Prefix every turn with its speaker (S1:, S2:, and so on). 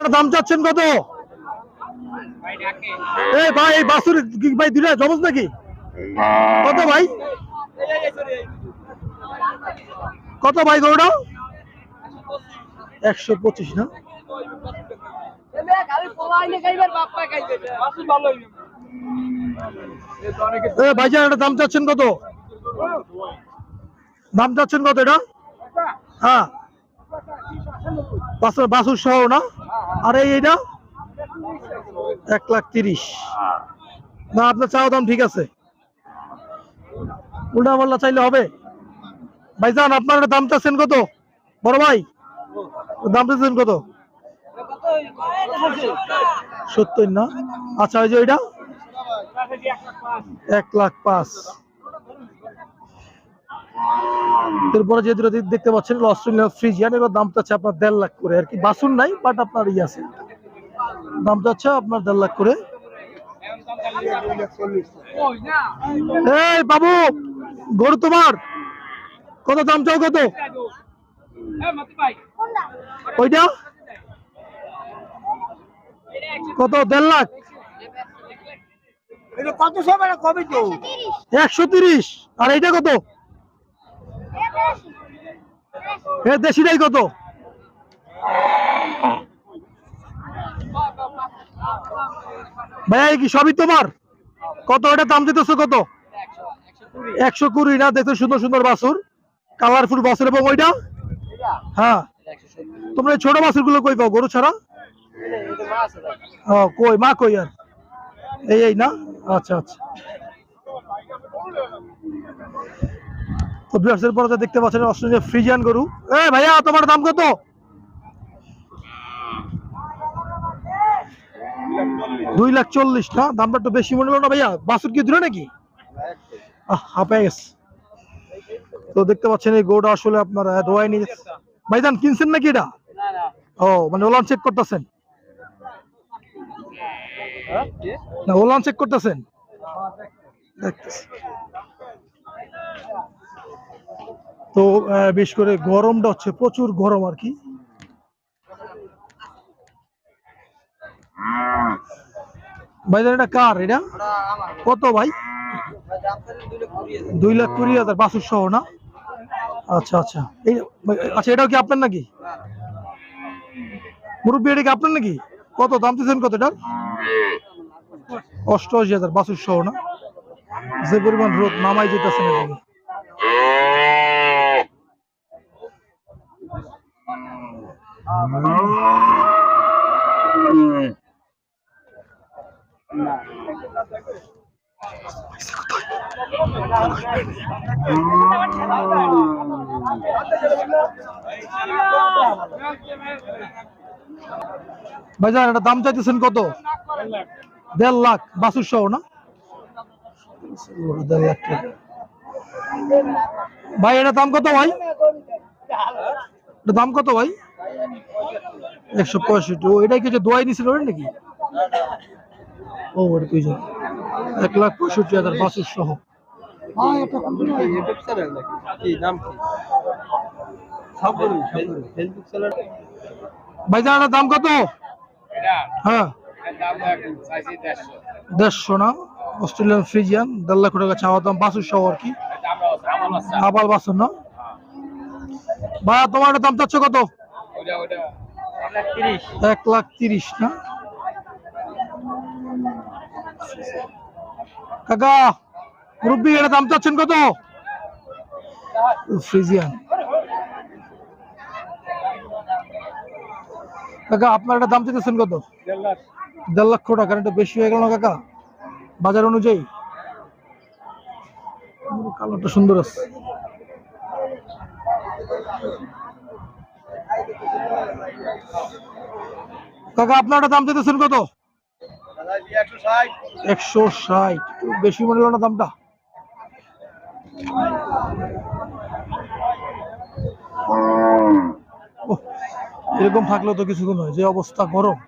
S1: দাম চাচ্ছেন কত? এই ভাই, এই বাসুর ভাই দিলে জমজ নাকি? কত ভাই? কত ভাই গরুটা? একশো পঁচিশ না? ভাইজান, এটা দাম চাচ্ছেন কত? দাম চাচ্ছেন কত এটা? হ্যাঁ। বাসুর সহ না? আর এই এইটা? এক লাখ তিরিশ। না, আপনার চাওয়া দাম ঠিক আছে। উল্টা পাল্লা চাইলে হবে। ভাইজান, আপনার দাম চাচ্ছেন কত? বড় ভাই দাম চাচ্ছেন কত? সত্তর না? আচ্ছা ওই যে ওইটা? এক লাখ পাঁচ। এরপরে যে দুটো দেখতে পাচ্ছেন অস্ট্রেলিয়ান ফ্রিজিয়ান এর দাম চাচ্ছে আপনার দেড় লাখ করে আর কি। বাসুন নাই বাট আপনার ই আছে। দাম চাচ্ছে আপনার দেড় লাখ করে। এই বাবু গরু তোমার। কত দাম চাও কত? ওইটা? কত? দেড় লাখ?
S2: কত কবে
S1: একশো তিরিশ। আর এইটা কত? এ দেশিটাই কত? ভাইয়া কি সবই তোমার? কত এটা দাম দিতেছো কত? একশো কুড়ি, না, দেখতে সুন্দর সুন্দর বাছুর। কালারফুল বাছুর, এবং ওইটা? হ্যাঁ। তোমরা ছোট বাছুরগুলো কই পাও, গরু ছাড়া? কই, মা কই আর? এই, না? আচ্ছা আচ্ছা। তো বিয়ার্সের পরে দেখতে পাচ্ছেন অস্ট্রেলিয়া ফ্রিজিয়ান গরু। এ ভাইয়া, তোমার দাম কত? দুই লাখ চল্লিশ, না? দামটা একটু বেশি মনে হলো না ভাইয়া? বাসুর কি দূরে নাকি? হাফে গেছে। তো দেখতে পাচ্ছেন এই গরুটা আসলে আপনার দোয়াই নিয়ে ভাইজান, কিনছেন নাকি এটা? ও মানে ওলান চেক করতেছেন? না, ওলান চেক করতেছেন? দেখতেছি। তো বিশেষ করে গরমটা হচ্ছে, প্রচুর গরম আর কি। ভাইজান এটা কার এটা? কত ভাই? দুই লাখ কুড়ি হাজার বাসুর সহ না? আচ্ছা আচ্ছা। এই আচ্ছা এটাও কি আপনার নাকি? মুরব্বী, এটা কি আপনার নাকি? কত, দাম দিচ্ছেন কত এটার? অষ্টআশি হাজার বাসুর সহ না? যে পরিমাণ রোদ নামাই যেতেছেন এদিকে। ভাইজান এটা দাম চাইতেছেন কত? দেড় লাখ, বাসুর সহ, না? দেড় লাখ। ভাই, এটা দাম কত ভাই? দাম কত ভাই? একশো পঁয়ষট্টি। ও এটাই কিছু দোয়াই নিছিল ওটা নাকি? ও ওটা তুই এক লাখ পঁয়ষট্টি হাজার বাসুর সহ।
S2: ইউটিউব চ্যানেল নাকি? কি নাম কি? সব বলুন ফেসবুক চ্যানেল
S1: ভাইজান এটার দাম কত? হ্যাঁ। দেড়শো। না? অস্ট্রেলিয়ান ফ্রিজিয়ান দেড় লাখ টাকা চাওয়া দাম বাসুর সহ আর কি। আবার বাসুর না? ভাইয়া তোমার দাম চাচ্ছ কত? এক লাখ তিরিশ। না? কাকা মুরব্বী এটা দাম চাচ্ছেন কত? ফ্রিজিয়ান। কাকা আপনার এটা দাম চাইতেছেন কত? দেড় লক্ষ টাকা এটা বেশি হয়ে গেল না কাকা? বাজার অনুযায়ী। কালারটা সুন্দর আছে। কাকা আপনার দাম চাইতেছেন কত?
S2: একশো ষাট।
S1: বেশি মনে হলো না দামটা। এরকম থাকলেও তো কিছুক্ষণ নয় যে অবস্থা গরম।